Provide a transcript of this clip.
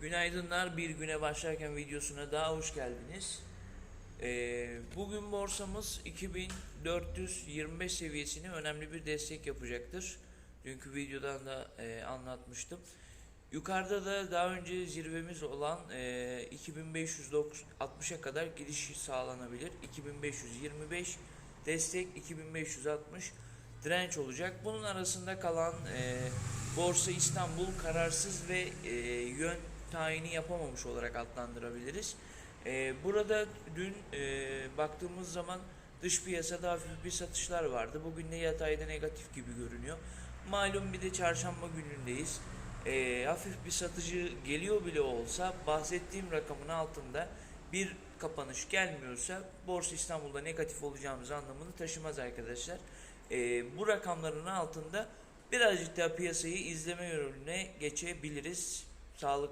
Günaydınlar. Bir güne başlarken videosuna daha hoş geldiniz. Ee, bugün borsamız 2425 seviyesini önemli bir destek yapacaktır. Dünkü videodan da e, anlatmıştım. Yukarıda da daha önce zirvemiz olan e, 2560'a kadar gidiş sağlanabilir. 2525 destek 2560 direnç olacak. Bunun arasında kalan e, Borsa İstanbul kararsız ve e, yön tayini yapamamış olarak adlandırabiliriz. E, burada dün e, baktığımız zaman dış piyasada hafif bir satışlar vardı. Bugün de yatayda negatif gibi görünüyor. Malum bir de çarşamba günündeyiz. E, hafif bir satıcı geliyor bile olsa bahsettiğim rakamın altında bir kapanış gelmiyorsa Borsa İstanbul'da negatif olacağımız anlamını taşımaz arkadaşlar. E, bu rakamların altında birazcık daha piyasayı izleme yönüne geçebiliriz. Sağlıklı